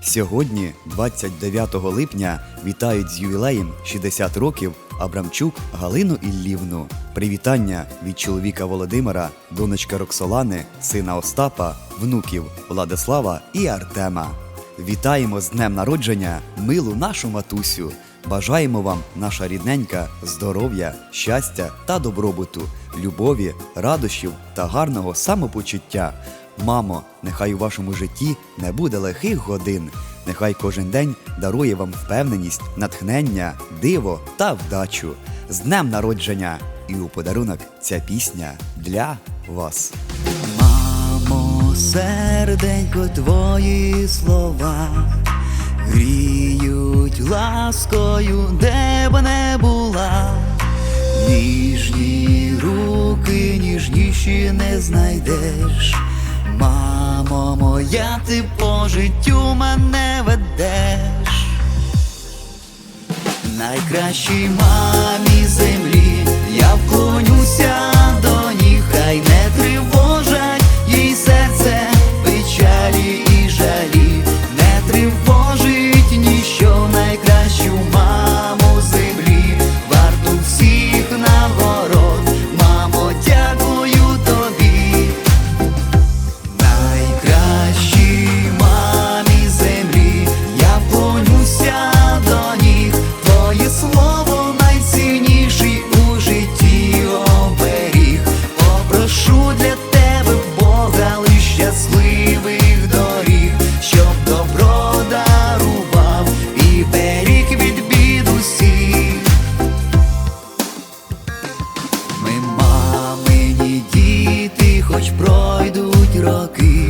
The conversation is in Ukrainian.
Сьогодні, 29 липня, вітають з ювілеєм 60 років Абрамчук Галину Іллівну. Привітання від чоловіка Володимира, донечка Роксолани, сина Остапа, внуків Владислава і Артема. Вітаємо з днем народження, милу нашу матусю. Бажаємо вам, наша рідненька, здоров'я, щастя та добробуту, любові, радощів та гарного самопочуття. Мамо, нехай у вашому житті не буде лихих годин. Нехай кожен день дарує вам впевненість, натхнення, диво та вдачу. З днем народження! І у подарунок ця пісня для вас. Мамо, серденько, твої слова гріють ласкою, де б не була. Ніжні руки, ніжніші не знайдеш. Мамо моя, ти по життю мене ведеш. Найкращій мамі землі хоч пройдуть роки,